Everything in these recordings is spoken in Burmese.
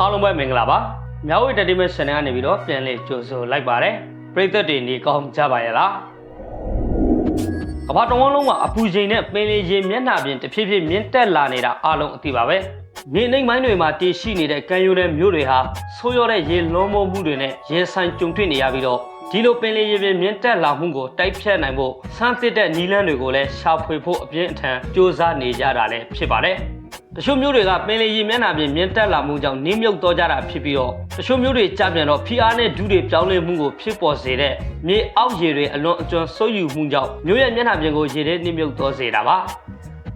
အားလုံးပဲမင်္ဂလာပါမြောက်ဝေတတိမဲ့ channel ကနေပြီးတော့ပြန်လည်ကြိုဆိုလိုက်ပါတယ်ပရိသတ်တွေနေကောင်းကြပါရဲ့လားကမ္ဘာတော်လုံးမှာအပူချိန်နဲ့ပင်လယ်ရေမျက်နှာပြင်တဖြည်းဖြည်းမြင့်တက်လာနေတာအားလုံးအသိပါပဲမြေနှိမ်မိုင်းတွေမှာတည်ရှိနေတဲ့ကမ်းရိုးတဲ့မြို့တွေဟာဆိုးရွားတဲ့ရေလွှမ်းမိုးမှုတွေနဲ့ရင်ဆိုင်ကြုံတွေ့နေရပြီးတော့ဒီလိုပင်လယ်ရေပြင်မြင့်တက်လာမှုကိုတိုက်ဖြတ်နိုင်ဖို့စမ်းသစ်တဲ့နည်းလမ်းတွေကိုလည်းရှာဖွေဖို့အပြင်းအထန်စ조사နေကြတာလည်းဖြစ်ပါတယ် တချို့မျိုးတွေကပင်လယ်ရေမျက်နှာပြင်မြင့်တက်လာမှုကြောင့်နှင်းမြုပ်တော့ကြတာဖြစ်ပြီးတော့တချို့မျိုးတွေကြပြန်တော့ဖီအားနဲ့ဒူးတွေပြောင်းလဲမှုကိုဖြစ်ပေါ်စေတဲ့မြေအောက်ရေတွေအလွန်အကျွံဆိုးယူမှုကြောင့်မျိုးရဲ့မျက်နှာပြင်ကိုရေထဲနှင်းမြုပ်တော့စေတာပါ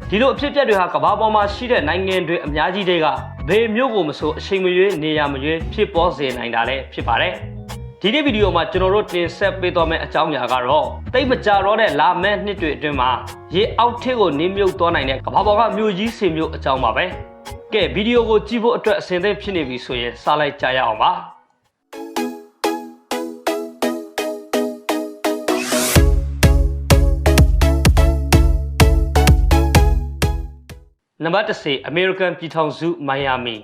ဒီလိုအဖြစ်အပျက်တွေဟာကမ္ဘာပေါ်မှာရှိတဲ့နိုင်ငံတွေအများကြီးတွေကဘေမျိုးကိုမဆိုအချိန်မရွေးနေရာမရွေးဖြစ်ပေါ်စေနိုင်တာလည်းဖြစ်ပါတယ် ဒီနေ့ဗီဒီယိုမှာကျွန်တော်တို့တင်ဆက်ပေးသွားမယ့်အကြောင်းအရာကတော့တိတ်မကြတော့တဲ့လာမယ့်နှစ်တွေအတွင်းမှာရေအောက်ထစ်ကိုနင်းမြုပ်သွားနိုင်တဲ့ကမ္ဘာပေါ်ကမြို့ကြီးစင်မြို့အကြောင်းပါပဲကဲဗီဒီယိုကိုကြည့်ဖို့အတွက်အဆင်သင့်ဖြစ်နေပြီဆိုရင်စလိုက်ကြရအောင်ပါနံပါတ်10 American ပြည်ထောင်စု Miami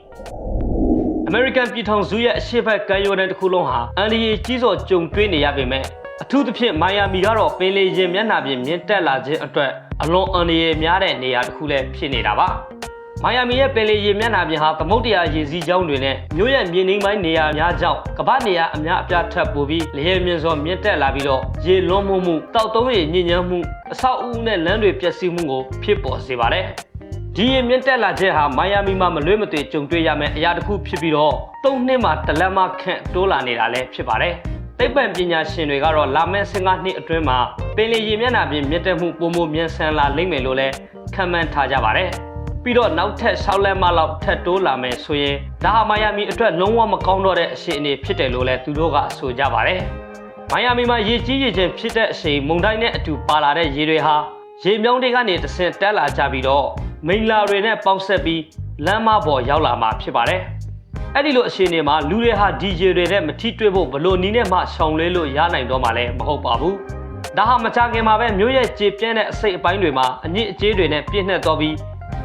American ပြည်ထောင်စုရဲ့အရှေ့ဘက်ကမ်းရိုးတန်းတစ်ခုလုံးဟာအန်ဒီရီကြီးစော်ကြုံတွေ့နေရပေမဲ့အထူးသဖြင့်မိုင်ယာမီကတော့ပင်လယ်ရင်မျက်နှာပြင်မြင့်တက်လာခြင်းအတွက်အလွန်အန္တရာယ်များတဲ့နေရာတစ်ခုလည်းဖြစ်နေတာပါ။မိုင်ယာမီရဲ့ပင်လယ်ရေမျက်နှာပြင်ဟာသမုဒ္ဒရာရေစီးကြောင်းတွေနဲ့မြို့ရဲ့မြေနှင်းပိုင်းနေရာများကြောင့်ကမ္ဘာနေရာအများအပြားထပ်ပိုပြီးလေယာဉ်မြင့်စွာမြင့်တက်လာပြီးတော့ရေလွှမ်းမိုးမှုတောက်တုံးရေညစ်ညမ်းမှုအဆောက်အဦနဲ့လမ်းတွေပျက်စီးမှုကိုဖြစ်ပေါ်စေပါတယ်။ ဒီရင်မြင့်တက်လာခြင်းဟာမိုင်ယာမီမှာမလွဲမသွေကြုံတွေ့ရမယ့်အရာတစ်ခုဖြစ်ပြီးတော့၃နှစ်မှာတလက်မခန့်တိုးလာနေတာလည်းဖြစ်ပါတယ်။သိပ္ပံပညာရှင်တွေကတော့လာမယ့်15နှစ်အတွင်းမှာပင်လယ်ရေမျက်နှာပြင်မြင့်တက်မှုပုံမမြန်ဆန်လာလိမ့်မယ်လို့လည်းခန့်မှန်းထားကြပါတယ်။ပြီးတော့နောက်ထပ်6လက်မလောက်ထပ်တိုးလာမယ်ဆိုရင်ဒါဟာမိုင်ယာမီအတွက်လုံးဝမကောင်းတော့တဲ့အခြေအနေဖြစ်တယ်လို့လည်းသူတို့ကဆိုကြပါတယ်။မိုင်ယာမီမှာရေကြီးရေချင်းဖြစ်တဲ့အချိန်မုန်တိုင်းနဲ့အတူပါလာတဲ့ရေတွေဟာရေမြောင်းတွေကနေတဆင့်တက်လာကြပြီးတော့ မိန်လာတွေနဲ့ပေါက်ဆက်ပြီးလမ်းမပေါ်ရောက်လာမှာဖြစ်ပါတယ်။အဲ့ဒီလိုအခြေအနေမှာလူတွေဟာ DJ တွေနဲ့မထိတွေ့ဖို့ဘလို့နီးနဲ့မှရှောင်လဲလို့ရနိုင်တော့မှလည်းမဟုတ်ပါဘူး။ဒါဟာမကြခင်မှာပဲမြို့ရဲ့ကြေပြန့်တဲ့အစိတ်အပိုင်းတွေမှာအညစ်အကြေးတွေနဲ့ပြည့်နှက်တော့ပြီး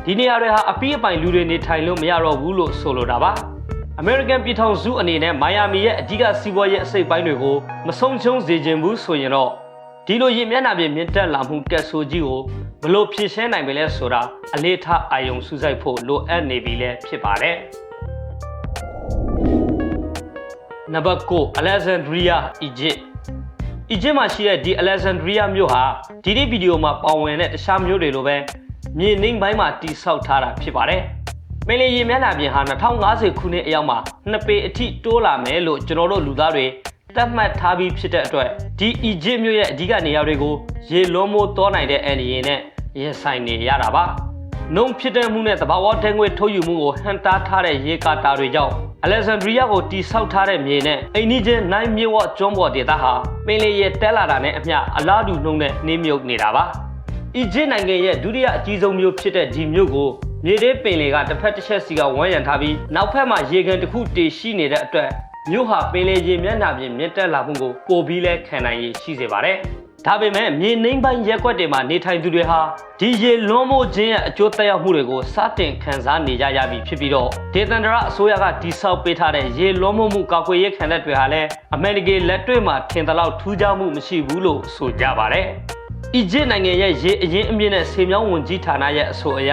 ဒီနေရာတွေဟာအပီးအပိုင်လူတွေနေထိုင်လို့မရတော့ဘူးလို့ဆိုလိုတာပါ။ American ပြည်ထောင်စုအနေနဲ့မိုင်ယာမီရဲ့အဓိကစီးပွားရေးအစိတ်ပိုင်းတွေကိုမဆုံးရှုံးစေခြင်းဘူးဆိုရင်တော့ဒီလိုရေမျက်နှာပြင်မြင့်တက်လာမှုတက်ဆိုးကြီးကို ဘလို့ဖြည့်ရှင်းနိုင်ပြီလဲဆိုတာအလေးထားအာယုံစူးစိုက်ဖို့လိုအပ်နေပြီလဲဖြစ်ပါတယ်နံပါတ်9 Alexandria Egypt Egypt မှာရှိတဲ့ဒီ Alexandria မြို့ဟာဒီနေ့ဗီဒီယိုမှာပါဝင်တဲ့တခြားမြို့တွေလိုပဲမြေနှိမ်ပိုင်းမှာတိဆောက်ထားတာဖြစ်ပါတယ်ပင်လယ်ရေမျက်နှာပြင်ဟာ2050ခုနှစ်အရောက်မှာနှစ်ပေအထိတိုးလာမယ်လို့ကျွန်တော်တို့လူသားတွေသတ်မှတ်ထားပြီးဖြစ်တဲ့အတွက်ဒီအီဂျစ်မြို့ရဲ့အဓိကနေရာတွေကိုရေလွှမ်းမိုးတောနိုင်တဲ့အန်ဒီရင်နဲ့ ရင်ဆိုင်နေရတာပါ။နှုံဖြစ်တဲ့မှုနဲ့တဘာဝတန်ငွေထုတ်ယူမှုကိုဟန်တားထားတဲ့ရေကာတာတွေကြောင့်အလက်ဇန်ဒရီးယားကိုတိဆောက်ထားတဲ့မြေနဲ့အိန္ဒိချင်းနိုင်မြေဝကျွန်းပေါ်ဒေသဟာပင်လယ်ရေတဲလာတာနဲ့အမျှအလားတူနှုံနဲ့နှင်းမြုပ်နေတာပါ။အီဂျစ်နိုင်ငံရဲ့ဒုတိယအကြီးဆုံးမြို့ဖြစ်တဲ့ဒီမြို့ကိုမြေသေးပင်လေကတစ်ဖက်တစ်ချက်စီကဝန်းရံထားပြီးနောက်ဖက်မှာရေကန်တစ်ခုတည်ရှိနေတဲ့အတွက်မြို့ဟာပင်လေရေမျက်နှာပြင်မြင့်တက်လာမှုကိုပိုပြီးလဲခံနိုင်ရရှိစေပါတယ်။ ဒါပေမဲ့မြေနှိမ်ပိုင်းရက်ွက်တွေမှာနေထိုင်သူတွေဟာဒီရေလွန်မိုးခြင်းရဲ့အကျိုးသက်ရောက်မှုတွေကိုစတင်ခံစားနေကြရပြီဖြစ်ပြီးတော့ဒေသန္တရအစိုးရကတိဆောက်ပေးထားတဲ့ရေလွန်မိုးမှုကာကွယ်ရေးခံတဲ့တွေဟာလည်းအမေရိကန်လက်တွေ့မှာထင်သလောက်ထူးခြားမှုမရှိဘူးလို့ဆိုကြပါတယ်။အီဂျစ်နိုင်ငံရဲ့ရေအရင်အမြင့်နဲ့ဆေမြောင်းဝင်ကြီးဌာနရဲ့အဆိုအရ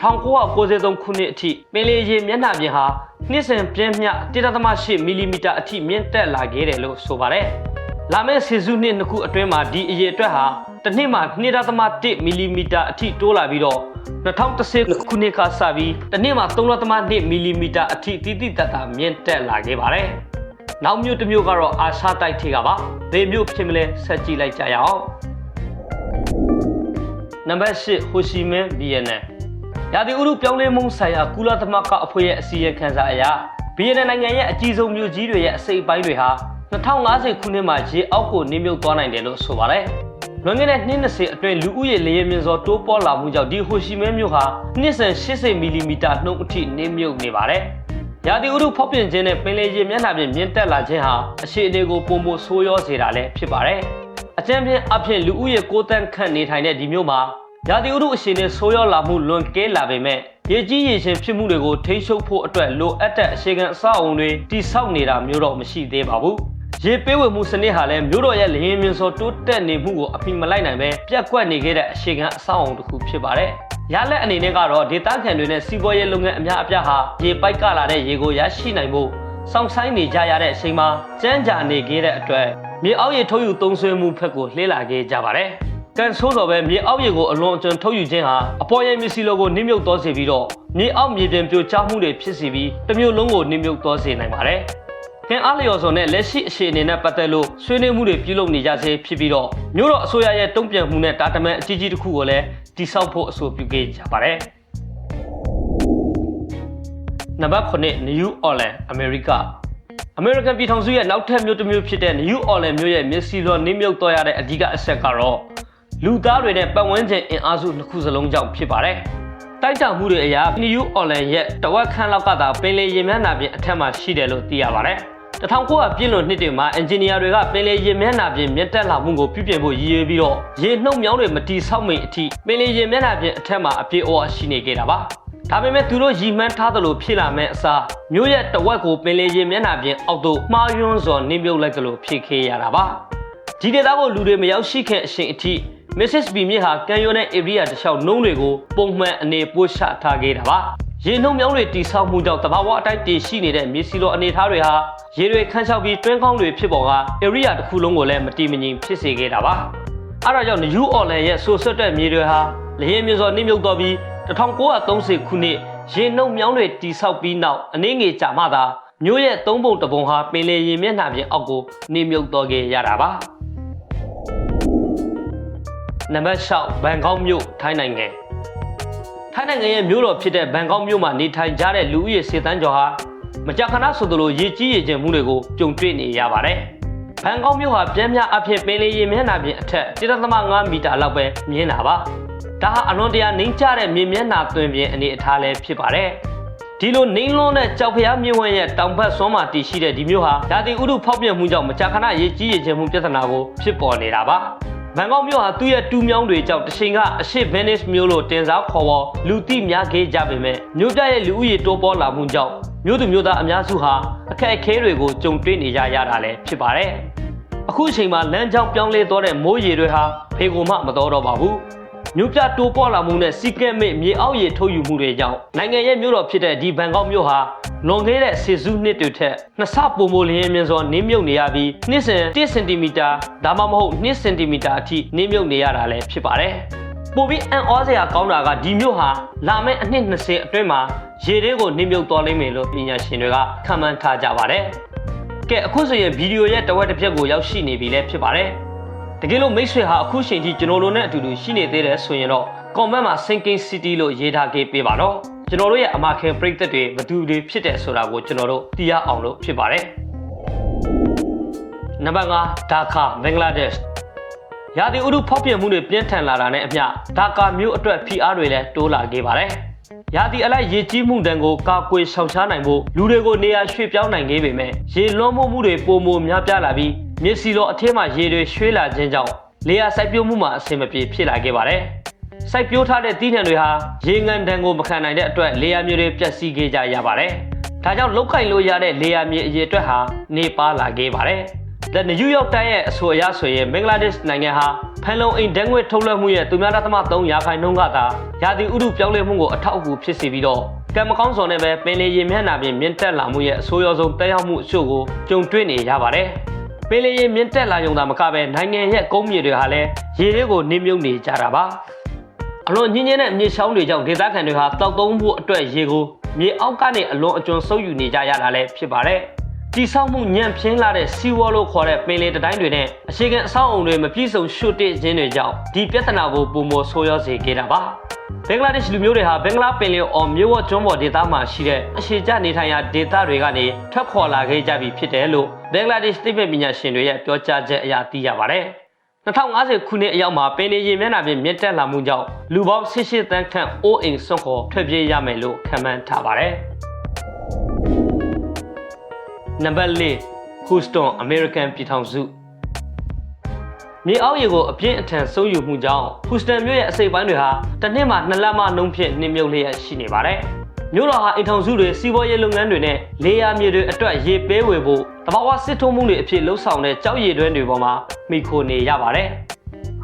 1993ခုနှစ်အထိပင်လယ်ရေမျက်နှာပြင်ဟာနှစ်စဉ်ပြင်းမျှ1.8မီလီမီတာအထိမြင့်တက်လာခဲ့တယ်လို့ဆိုပါတယ်။ လာမယ့်ဆယ်စုနှစ်နှစ်ခုအတွင်းမှာဒီအရေအတွက်ဟာတစ်နှစ်မှာ2.1မီလီမီတာအထိတိုးလာပြီးတော့2010ခုနှစ်ကစပြီးတစ်နှစ်မှာ3.2မီလီမီတာအထိတိတိတတ်တာမြင့်တက်လာခဲ့ပါတယ်။နောက်မျိုးတစ်မျိုးကတော့အာရှတိုက်ထေကပါ။ဘယ်မျိုးဖြစ်မလဲဆက်ကြည့်လိုက်ကြရအောင်။နံပါတ်8ဟိုရှီမင်းဘီယန်နယ်ရာသီဥတုပြောင်းလဲမှုဆိုင်ရာကုလသမဂ္ဂအဖွဲ့ရဲ့အစည်းအဝေးခန်းစာအရဘီယန်နိုင်ငံရဲ့အကြီးဆုံးမြို့ကြီးတွေရဲ့အစိပ်ပိုင်းတွေဟာ 2050ခုနှစ်မှာရေအောက်ကိုနင်းမြုပ်သွားနိုင်တယ်လို့ဆိုပါတယ်။လွန်ခဲ့တဲ့နှစ်20အတွင်းလူဦးရေလေယာဉ်မြင့်စောတိုးပေါ်လာမှုကြောင့်ဒီဟိုရှီမဲမြို့ဟာနှစ်စဉ်80မီလီမီတာနှုန်းအထိနင်းမြုပ်နေပါတယ်။ရာသီဥတုဖောက်ပြန်ခြင်းနဲ့ပင်လယ်ရေမျက်နှာပြင်မြင့်တက်လာခြင်းဟာအခြေအနေကိုပုံမဆိုးရွားစေတာလည်းဖြစ်ပါတယ်။အကြမ်းဖျင်းအဖြစ်လူဦးရေ6တန်းခန့်နေထိုင်တဲ့ဒီမြို့မှာရာသီဥတုအခြေအနေဆိုးရွားလာမှုလွန်ကဲလာပေမဲ့ရေကြီးရေရှင်ဖြစ်မှုတွေကိုထိန်းချုပ်ဖို့အတွက်လိုအပ်တဲ့အရှိခံအဆောက်အုံတွေတိစောက်နေတာမျိုးတော့မရှိသေးပါဘူး ရေပေးဝေမှုစနစ်ဟာလည်းမြို့တော်ရဲ့လျင်မြင်စောတိုးတက်နေမှုကိုအပြိမလိုက်နိုင်ပဲပြက်ကွက်နေခဲ့တဲ့အရှိခံအဆောက်အုံတစ်ခုဖြစ်ပါတယ်။ရလက်အနေနဲ့ကတော့ဒေသခံတွေနဲ့စီးပွားရေးလုပ်ငန်းအများအပြားဟာရေပိုက်ကလာတဲ့ရေကိုရရှိနိုင်ဖို့စောင့်ဆိုင်းနေကြရတဲ့အချိန်မှာကြမ်းကြာနေခဲ့တဲ့အတွက်မြေအောက်ရေထုတ်ယူသုံးစွဲမှုဖက်ကိုလှည့်လာခဲ့ကြပါတယ်။ကန်ဆိုးတော်ပဲမြေအောက်ရေကိုအလွန်အကျွံထုတ်ယူခြင်းဟာအပေါ်ရဲ့မျက်စိလိုကိုနှိမ့်မြုပ်သွားစေပြီးတော့မြေအောက်မြေပြင်ပြိုကျမှုတွေဖြစ်စေပြီးတစ်မျိုးလုံးကိုနှိမ့်မြုပ်သွားစေနိုင်ပါတယ်။ ခင်အားလျော်စွာနဲ့လက်ရှိအခြေအနေနဲ့ပတ်သက်လို့ဆွေးနွေးမှုတွေပြုလုပ်နေကြဆဲဖြစ်ပြီးတော့မြို့တော်အစိုးရရဲ့တုံ့ပြန်မှုနဲ့တာတမန်အကြီးကြီးတစ်ခုကိုလည်းတိစောက်ဖို့အဆိုပြုခဲ့ကြပါတယ်။နံပါတ်9 New Orleans America American ပြည်ထောင်စုရဲ့နောက်ထပ်မြို့တစ်မြို့ဖြစ်တဲ့ New Orleans မြို့ရဲ့မျက်စိလောနှိမ့်မြုပ်သွားရတဲ့အဓိကအချက်ကတော့လူသားတွေနဲ့ပတ်ဝန်းကျင်အင်အားစုနှစ်ခုစလုံးကြောင့်ဖြစ်ပါတယ်။တိုက်တာမှုတွေအရာ New Orleans ရဲ့တဝက်ခန့်လောက်ကသာပင်လယ်ရေမျက်နှာပြင်အထက်မှာရှိတယ်လို့သိရပါတယ်။ 1900ပြည့်လွန်နှစ်တွေမှာအင်ဂျင်နီယာတွေကပင်လယ်ရေမျက်နှာပြင်မြင့်တက်လာမှုကိုပြုပြင်ဖို့ရည်ရွယ်ပြီးတော့ရေနှုတ်မြောင်းတွေမတီဆောက်မိန်အထိပင်လယ်ရေမျက်နှာပြင်အထက်မှာအပြည့်အဝရှိနေခဲ့တာပါ။ဒါပေမဲ့သူတို့ရည်မှန်းထားသလိုဖြစ်လာမဲ့အစားမြို့ရဲ့တဝက်ကိုပင်လယ်ရေမျက်နှာပြင်အောက်သို့မှားယွင်းစွာနှိမ့်မြုပ်လိုက်သလိုဖြစ်ခဲ့ရတာပါ။ဒီဒေသကိုလူတွေမရောက်ရှိခင်အချိန်အထိ Mississippi မြစ်ဟာကန်ယွန်နဲ့ area တစ်လျှောက်နှုံးတွေကိုပုံမှန်အနေပို့ချထားခဲ့တာပါ။ ရေနှုံမြောင်းတွေတိဆောက်မှုကြောင့်တဘာဝအတိုင်းတည်ရှိနေတဲ့မြေစီလိုအနေအထားတွေဟာရေတွေခန်းချောက်ပြီးတွင်းကောင်းတွေဖြစ်ပေါ်က area တစ်ခုလုံးကိုလည်းမတည်မငြိမ်ဖြစ်စေခဲ့တာပါ။အဲဒါကြောင့် New Orleans ရဲ့ဆိုဆွတ်တဲ့မြေတွေဟာလျင်မြေစော်နှိမ့်မြုပ်တော့ပြီး1930ခုနှစ်ရေနှုံမြောင်းတွေတိဆောက်ပြီးနောက်အနည်းငယ်ကြာမှသာမြို့ရဲ့သုံးပုံတစ်ပုံဟာပင်လယ်ရေမျက်နှာပြင်အောက်ကိုနှိမ့်မြုပ်တော့ခဲ့ရတာပါ။နံပါတ်6ဘန်ကောက်မြို့ထိုင်းနိုင်ငံ ထိုင်းနိုင်ငံရဲ့မြို့တော်ဖြစ်တဲ့ဘန်ကောက်မြို့မှာနေထိုင်ကြတဲ့လူဦးရေစေတန်းကျော်ဟာမကြာခဏဆိုသလိုရေကြီးရေကျမှုတွေကိုကြုံတွေ့နေရပါတယ်။ဘန်ကောက်မြို့ဟာပြင်းပြအဖြစ်ပင်လယ်ရေမျက်နှာပြင်အထက်1.5မီတာလောက်ပဲမြင့်တာပါ။ဒါဟာအလွန်တရာနှိမ့်ကျတဲ့မြေမျက်နှာသွင်ပြင်အနေအထားလည်းဖြစ်ပါတယ်။ဒီလိုနှိမ့်လွန်းတဲ့ကြောက်ဖျားမြဝန်းရဲ့တောင်ဘက်စွန်းမှာတည်ရှိတဲ့ဒီမြို့ဟာဓာတိဥတုဖောက်ပြန်မှုကြောင့်မကြာခဏရေကြီးရေကျမှုပြဿနာကိုဖြစ်ပေါ်နေတာပါ။ ဘန်ကောက်မြို့ဟာသူ့ရဲ့တူးမြောင်းတွေကြောင့်တချိန်ကအရှိဗင်နစ်မြို့လို့တင်စားခေါ်ပေါ်လူသိများခဲ့ကြပေမဲ့မြို့ပြရဲ့လူဦးရေတိုးပေါ်လာမှုကြောင့်မြို့သူမြို့သားအများစုဟာအခက်အခဲတွေကိုကြုံတွေ့နေကြရတာလည်းဖြစ်ပါတယ်။အခုအချိန်မှာလမ်းကြောင်းပြောင်းလဲသွားတဲ့မိုးရေတွေဟာဖေကိုမှမတော်တော့ပါဘူး။ မြို့ပြတိုးပေါ်လာမှုနဲ့စီကဲမိတ်မြေအောက်ရေထုတ်ယူမှုတွေကြောင့်နိုင်ငံရဲ့မြို့တော်ဖြစ်တဲ့ဒီဘန်ကောက်မြို့ဟာလွန်ခဲ့တဲ့ဆယ်စုနှစ်တွေထက်နှစ်ဆပုံမိုလျင်မြင်စွာနင်းမြုပ်နေရပြီးနှစ်စဉ်1စင်တီမီတာဒါမှမဟုတ်2စင်တီမီတာအထိနင်းမြုပ်နေရတာလည်းဖြစ်ပါတယ်။ပိုပြီးအံ့ဩစရာကောင်းတာကဒီမြို့ဟာလာမယ့်အနှစ်20အတွင်းမှာရေတွေကိုနင်းမြုပ်သွားလိမ့်မယ်လို့ပညာရှင်တွေကခန့်မှန်းထားကြပါတယ်။ကဲအခုဆိုရင်ဗီဒီယိုရဲ့တဝက်တစ်ပြက်ကိုရောက်ရှိနေပြီလည်းဖြစ်ပါတယ်။ တကယ်လို့မိတ်ဆွေဟာအခုချိန်ထိကျွန်တော်တို့နဲ့အတူတူရှိနေသေးတယ်ဆိုရင်တော့ comment မှာ Sinking City လို့ရေးထားခဲ့ပေးပါတော့ကျွန်တော်တို့ရဲ့အမခင်ပရိသတ်တွေဘယ်သူတွေဖြစ်တယ်ဆိုတာကိုကျွန်တော်တို့သိရအောင်လို့ဖြစ်ပါတယ်နံပါတ်5ဒါကာဘင်္ဂလားဒေ့ရှ်ရာသီဥတုဖောက်ပြန်မှုတွေပြင်းထန်လာတာနဲ့အမျှဒါကာမြို့အတွက်ဖိအားတွေလည်းတိုးလာခဲ့ပါတယ်ရာသီအလိုက်ရေကြီးမှုတန်ကိုကာကွယ်ရှောင်ရှားနိုင်ဖို့လူတွေကိုနေရာရွှေ့ပြောင်းနိုင်ခဲ့ပေမဲ့ရေလွှမ်းမိုးမှုတွေပိုမိုများပြားလာပြီး မြစ်စီလိုအထက်မှာရေတွေရွှေ့လာခြင်းကြောင့်လေယာစိုက်ပျိုးမှုမှာအဆင်မပြေဖြစ်လာခဲ့ပါတယ်။စိုက်ပျိုးထားတဲ့သီးနှံတွေဟာရေငန်တန်ကိုမခံနိုင်တဲ့အတွက်လေယာမျိုးတွေပျက်စီးခဲ့ကြရပါတယ်။ဒါကြောင့်လုတ်ကင်လို့ရတဲ့လေယာမြေအရေအတွက်ဟာနေပါလာခဲ့ပါတယ်။ The New York Times ရဲ့အဆိုအရဆိုရင်ဘင်္ဂလားဒေ့ရှ်နိုင်ငံဟာဖန်လုံအိမ်ဓာတ်ငွေ့ထုတ်လွှတ်မှုရဲ့သူများသမ3ရာခိုင်နှုန်းကသာရာသီဥတုပြောင်းလဲမှုကိုအထောက်အကူဖြစ်စေပြီးတော့ကံမကောင်းစွာနဲ့ပဲပင်လယ်ရေမျက်နှာပြင်မြင့်တက်လာမှုရဲ့အဆိုးရောဆုံးတက်ရောက်မှုအချို့ကိုကြုံတွေ့နေရပါတယ်။ ပင်လယ်ရေမြင့်တက်လာရုံသာမကပဲနိုင်ငံရဲ့ကုန်းမြေတွေဟာလည်းရေတွေကိုနှိမ့်မြုပ်နေကြတာပါအလွန်ညင်းညင်းတဲ့မြေချောင်းတွေကြောင့်ဒေသခံတွေဟာတောက်သုံးဖို့အတွက်ရေကိုမြေအောက်ကနေအလွန်အကျွံဆုပ်ယူနေကြရတာလည်းဖြစ်ပါတယ် တိဆောက်မှုညံ့ဖျင်းလာတဲ့စီဝါလို့ခေါ်တဲ့ပင်လယ်တိုင်းတွေနဲ့အခြေခံအဆောက်အုံတွေမပြည့်စုံရှုတ်တဲ့ခြင်းတွေကြောင့်ဒီပြဿနာကိုပုံမဆိုးရွားစေခဲ့တာပါဘင်္ဂလားဒေ့ရှ်လူမျိုးတွေဟာဘင်္ဂလားပင်လယ်အော်မြို့ဝကျွန်းပေါ်ဒေသမှာရှိတဲ့အရှိကျနေထိုင်ရာဒေသတွေကနေထွက်ခွာလာခဲ့ကြပြီဖြစ်တယ်လို့ဘင်္ဂလားဒေ့ရှ်သိပ္ပံပညာရှင်တွေရဲ့ပြောကြားချက်အရသိရပါတယ်။2050ခုနှစ်အရောက်မှာပင်လယ်ရေမျက်နှာပြင်မြင့်တက်လာမှုကြောင့်လူပေါင်း18သန်းခန့်အိုးအိမ်ဆွန့်ခေါ်ထွက်ပြေးရမယ်လို့ခန့်မှန်းထားပါတယ်။ နံပါတ်၄ဟူစတွန်အမေရိကန်ပြည်ထောင်စုမြေအောက်ရေကိုအပြင်းအထန်ဆုံးယူမှုကြောင့်ဟူစတန်မြို့ရဲ့အစိပ်ပိုင်းတွေဟာတစ်နှစ်မှနှစ်လမှနှုန်းဖြင့်နှင်းမြုပ်လျက်ရှိနေပါတယ်။မြို့တော်ဟာအိမ်ထောင်စုတွေစီးပွားရေးလုပ်ငန်းတွေနဲ့လေယာမြေတွေအတွက်ရေပေးဝေဖို့တဘာဝစစ်ထုံးမှုတွေအဖြစ်လှုပ်ဆောင်တဲ့ကြောက်ရည်တွင်းတွေပေါ်မှာမိခိုနေရပါတယ်။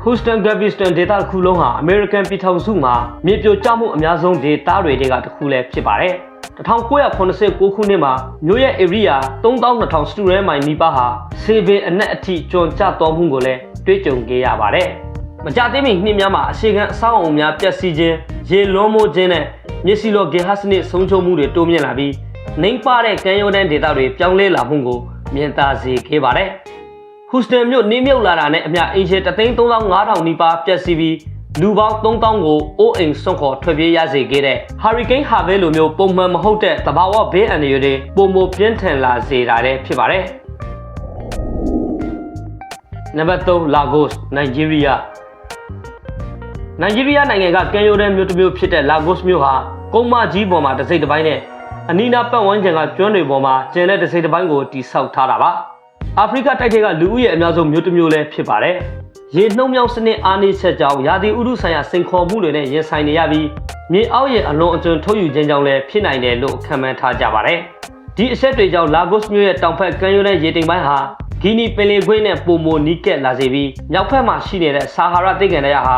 Houston Galveston ဒေသတစ်ခုလုံးဟာ American ပြည်ထောင်စုမှာမြေပြိုကျမှုအများဆုံးဒေသတွေထဲကတစ်ခုလည်းဖြစ်ပါတယ်။1989ခုနှစ်မှာမြို့ရဲ့ area 3200 student မိုင်နီးပါးဟာဆေးပင်အနက်အထိကျွံကျသွားမှုကိုလည်းတွေ့ကြုံခဲ့ရပါတယ်။မကြသေးမီနှစ်များမှာအရှိကန်အဆောက်အအုံများပျက်စီးခြင်း၊ရေလွှမ်းမိုးခြင်းနဲ့မျက်စိလောဂေဟစနစ်ဆုံးရှုံးမှုတွေတိုးမြင့်လာပြီးနှိမ်ပါတဲ့ကမ်းရိုးတန်းဒေသတွေပြောင်းလဲလာမှုကိုမြင်သာစေခဲ့ပါတယ်။ ဟူစတန်မြို့နှင်းမြုပ်လာတာနဲ့အမျှအင်ရှင်33500နီးပါးပျက်စီးပြီးလူပေါင်း3000ကိုအိုးအိမ်စွန့်ခေါ်ထွက်ပြေးရစေခဲ့တဲ့ Hurricane Harvey လိုမျိုးပုံမှန်မဟုတ်တဲ့သဘာဝဘေးအန္တရာယ်တွေပုံမပြင်းထန်လာစေတာလည်းဖြစ်ပါတယ်။နံပါတ်3 Lagos Nigeria နိုင်ဂျီးရီးယားနိုင်ငံကကမ်းရိုးတန်းမြို့တစ်မြို့ဖြစ်တဲ့ Lagos မြို့ဟာကုန်းမကြီးပေါ်မှာတစ်စိတ်တစ်ပိုင်းနဲ့အနီးနားပတ်ဝန်းကျင်ကကျွန်းတွေပေါ်မှာကျန်တဲ့တစ်စိတ်တစ်ပိုင်းကိုတည်ဆောက်ထားတာပါ။ အာဖရိကတိုက်ထဲကလူဦးရေအများဆုံးမြို့တစ်မြို့လည်းဖြစ်ပါတယ်။ရေနှုံမြောင်းစနစ်အားနည်းချက်ကြောင့်ရာသီဥတုဆိုင်ရာစိန်ခေါ်မှုတွေနဲ့ရင်ဆိုင်နေရပြီးမြေအောက်ရဲ့အလွန်အကျွံထုတ်ယူခြင်းကြောင့်လည်းဖြစ်နိုင်တယ်လို့ခန့်မှန်းထားကြပါတယ်။ဒီအချက်တွေကြောင့် Lagos မြို့ရဲ့တောင်ဘက်ကမ်းရိုးတန်းရေတိမ်ပိုင်းဟာဂီနီပင်လယ်ကွေးနဲ့ပုံမိုနီးကက်လာစေပြီးမြောက်ဘက်မှာရှိနေတဲ့ဆာဟာရတိတ်ကန်ရဟာ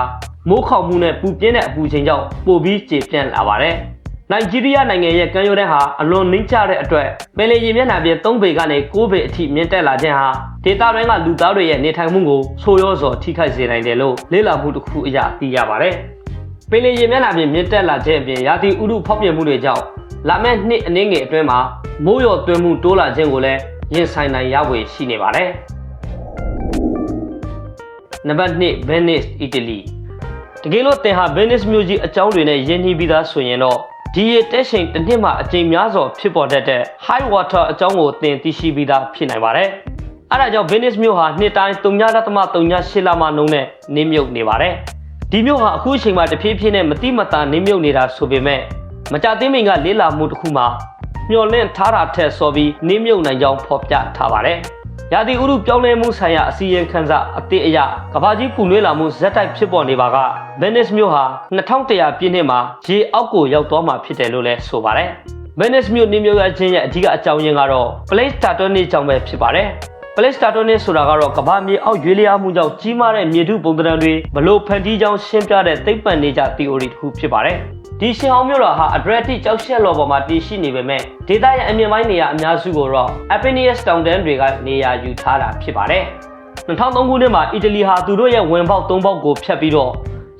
မိုးခေါင်မှုနဲ့ပူပြင်းတဲ့အပူချိန်ကြောင့်ပိုပြီးကျေပြန့်လာပါတယ်။ နိုင်ဂျီးရီးယားနိုင်ငံရဲ့ကမ်းရိုးတန်းဟာအလွန်နှိမ့်ကျတဲ့အတွက်ပင်လယ်ရေမျက်နှာပြင်3ပေကနေ6ပေအထိမြင့်တက်လာခြင်းဟာဒေသတွင်းကလူသားတွေရဲ့နေထိုင်မှုကိုဆိုးရွားစွာထိခိုက်စေနိုင်တယ်လို့လေ့လာမှုတစ်ခုအရသိရပါတယ်။ပင်လယ်ရေမျက်နှာပြင်မြင့်တက်လာခြင်းအပြင်ရာသီဥတုဖောက်ပြန်မှုတွေကြောင့်လာမယ့်နှစ်အနည်းငယ်အတွင်းမှာမိုးရော်သွင်းမှုတိုးလာခြင်းကိုလည်းရင်ဆိုင်နိုင်ရဝေရှိနေပါတယ်။နံပါတ်2 Venice Italy တကယ်လို့သင်ဟာ Venice မြို့ကြီးအကြောင်းတွေနဲ့ယဉ်နှီးပြီးသားဆိုရင်တော့ ဒီရတက်ရှိန်တစ်နှစ်မှအကြိမ်များစွာဖြစ်ပေါ်တတ်တဲ့ high water အကြောင်းကိုသင်သိရှိပြီးသားဖြစ်နိုင်ပါတယ်။အဲဒါကြောင့် Venice မြို့ဟာနှစ်တိုင်း3.38လမှနှုန်းနဲ့နင်းမြုပ်နေပါတယ်။ဒီမြို့ဟာအခုအချိန်မှာတဖြည်းဖြည်းနဲ့မတိမတာနင်းမြုပ်နေတာဆိုပေမဲ့မကြသေးမင်ကလေးလာမှုတစ်ခုမှာမျော်လင့်ထားတာထက်စောပြီးနင်းမြုပ်နိုင်ကြောင်းဖော်ပြထားပါတယ်။ ရာသီဥတုပြောင်းလဲမှုဆိုင်ရာအစည်းအဝေးခန်းစားအသစ်အရကဘာကြီးပူနွေးလာမှုဇက်တိုက်ဖြစ်ပေါ်နေပါက Venice မြို့ဟာ2100ပြည့်နှစ်မှာရေအောက်ကိုရောက်သွားမှာဖြစ်တယ်လို့လည်းဆိုပါတယ်။ Venice မြို့နေမြို့ရချင်းရဲ့အဓိကအကြောင်းရင်းကတော့ Place Tectonic ကြောင့်ပဲဖြစ်ပါတယ်။ Place Tectonic ဆိုတာကတော့ကမ္ဘာမြေအောက်ရွေးလျားမှုကြောင့်ကြီးမားတဲ့မြေထုပုံသဏ္ဍာန်တွေဘလို့ဖန်တီးကြောင်းရှင်းပြတဲ့သိပ္ပံနေကြ theory တစ်ခုဖြစ်ပါတယ်။ ဒီရှင်အောင်မြို့တော်ဟာ Adriatic ကြောက်ရှက်လော်ပေါ်မှာတည်ရှိနေပေမဲ့ဒေသရဲ့အမြင့်ပိုင်းနေရာအများစုကိုတော့ Apennines တောင်တန်းတွေကနေရာယူထားတာဖြစ်ပါတယ်။2003ခုနှစ်မှာအီတလီဟာသူတို့ရဲ့ဝင်ပေါက်၃ပေါက်ကိုဖျက်ပြီးတော့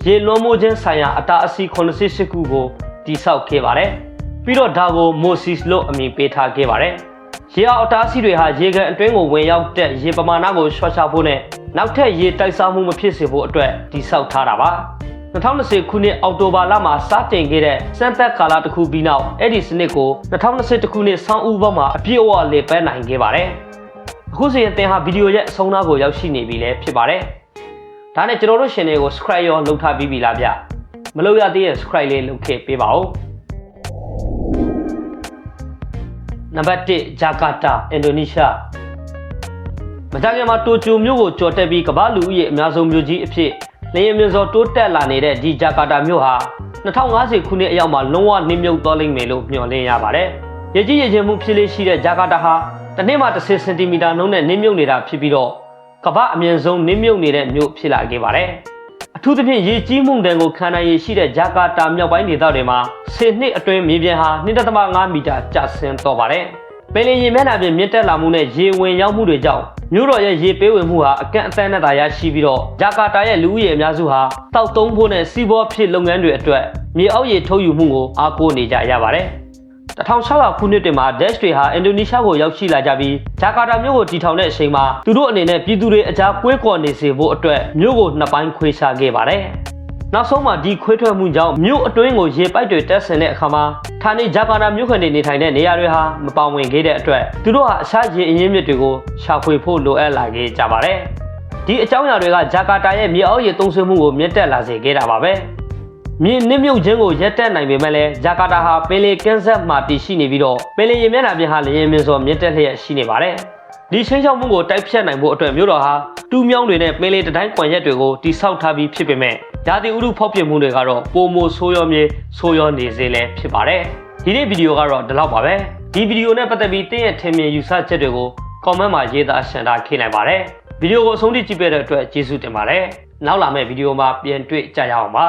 ရေလွှမ်းမိုးခြင်းဆိုင်ရာအတားအဆီး88ခုကိုတိစောက်ခဲ့ပါတယ်။ပြီးတော့ဒါကို Moses လို့အမည်ပေးထားခဲ့ပါတယ်။ရေအောက်အတားအဆီးတွေဟာရေကန်အတွင်းကိုဝင်ရောက်တဲ့ရေပမာဏကိုလျှော့ချဖို့နဲ့နောက်ထပ်ရေတိုက်စားမှုမဖြစ်စေဖို့အတွက်တိစောက်ထားတာပါ။ 2020ခုနှစ်အောက်တိုဘာလမှာစတင်ခဲ့တဲ့စမ်းသပ်ကာလတစ်ခုပြီးနောက်အဲ့ဒီစနစ်ကို2021ခုနှစ်ဆောင်းဦးဘက်မှာအပြည့်အဝလေပတ်နိုင်ခဲ့ပါတယ်။အခုဆိုရင်သင်ဟာဗီဒီယိုရဲ့အဆုံးအနားကိုရောက်ရှိနေပြီလည်းဖြစ်ပါတယ်။ဒါနဲ့ကျွန်တော်တို့ channel ကို subscribe ရောလုပ်ထားပြီးပြီလားဗျ။မလုပ်ရသေးရင် subscribe လေးလုပ်ခဲ့ပေးပါဦး။နံပါတ်1ဂျာကာတာအင်ဒိုနီးရှားမကြခင်မှာတိုကျိုမြို့ကိုကျော်တက်ပြီးကမ္ဘာလူဦးရေအများဆုံးမြို့ကြီးအဖြစ် လေယာဉ်မြင့်စောတိုးတက်လာနေတဲ့ဒီဂျာကာတာမြို့ဟာ2050ခုနှစ်အရောက်မှာလုံးဝနှင်းမြုပ်သွားလိမ့်မယ်လို့မျှော်လင့်ရပါတယ်။ရကြီးရခြင်းမှုဖြစ်လေးရှိတဲ့ဂျာကာတာဟာတစ်နှစ်မှ30စင်တီမီတာနှုန်းနဲ့နှင်းမြုပ်နေတာဖြစ်ပြီးတော့ကမ္ဘာအမြင့်ဆုံးနှင်းမြုပ်နေတဲ့မြို့ဖြစ်လာခဲ့ပါတယ်။အထူးသဖြင့်ရေကြီးမှုတန်ကိုခံနိုင်ရရှိတဲ့ဂျာကာတာမြောက်ပိုင်းဒေသတွေမှာ10နှစ်အတွင်းမြေပြင်ဟာ2.5မီတာကျဆင်းတော့ပါတယ်။ ပင်လယ်ရေမျက်နှာပြင်မြင့်တက်လာမှုနဲ့ရေဝင်ရောက်မှုတွေကြောင့်မြို့တော်ရဲ့ရေပေးဝင်မှုဟာအကန့်အသတ်နဲ့သာရရှိပြီးတော့ဂျာကာတာရဲ့လူဦးရေအများစုဟာတောက်သုံးဖို့နဲ့စီးပွားဖြစ်လုပ်ငန်းတွေအတွက်မြေအောက်ရေထုတ်ယူမှုကိုအားကိုးနေကြရပါတယ်။1600ခုနှစ်တွင်မှာ Dash တွေဟာအင်ဒိုနီးရှားကိုရောက်ရှိလာကြပြီးဂျာကာတာမြို့ကိုတည်ထောင်တဲ့အချိန်မှာသူတို့အနေနဲ့ပြည်သူတွေအကြားကွဲကွာနေစေဖို့အတွက်မြို့ကိုနှစ်ပိုင်းခွဲခြားခဲ့ပါတယ်။ နောက်ဆုံးမှာဒီခွေးထွက်မှုကြောင့်မြို့အတွင်းကိုရေပိုက်တွေတက်ဆင်တဲ့အခါမှာဌာနေဂျကာတာမြို့ခံတွေနေထိုင်တဲ့နေရာတွေဟာမပောင်ဝင်ခဲ့တဲ့အတွက်သူတို့ဟာအခြားရေအရင်းမြစ်တွေကိုရှာဖွေဖို့လိုအပ်လာခဲ့ကြပါတယ်။ဒီအကြောင်းအရာတွေကဂျကာတာရဲ့မြေအောက်ရေသုံးစွဲမှုကိုမြင့်တက်လာစေခဲ့တာပါပဲ။မြင်းနစ်မြုပ်ခြင်းကိုရက်တက်နိုင်ပေမဲ့လည်းဂျကာတာဟာပင်လယ်ကမ်းဆက်မှာတည်ရှိနေပြီးတော့ပင်လယ်ရေမျက်နှာပြင်ဟာလျင်မြင့်စွာမြင့်တက်လျက်ရှိနေပါတယ်။ဒီချင်းချောက်မှုကိုတိုက်ဖြတ်နိုင်ဖို့အတွက်မြို့တော်ဟာတူးမြောင်းတွေနဲ့ပင်လေတတိုင်းကွန်ရက်တွေကိုတိစောက်ထားပြီးဖြစ်ပေမဲ့ ရာသီဥတုဖောက်ပြမှုတွေကတော့ပုံမိုဆိုးရောမြေဆိုးရောနေစေလဲဖြစ်ပါတယ်ဒီနေ့ဗီဒီယိုကတော့ဒီလောက်ပါပဲဒီဗီဒီယိုနဲ့ပတ်သက်ပြီးတင်းရဲ့ထင်မြင်ယူဆချက်တွေကို comment မှာရေးသားရှင်းတာခေနိုင်ပါတယ်ဗီဒီယိုကိုအဆုံးထိကြည့်ပေးတဲ့အတွက်ကျေးဇူးတင်ပါတယ်နောက်လာမယ့်ဗီဒီယိုမှာပြန်တွေ့ကြရအောင်ပါ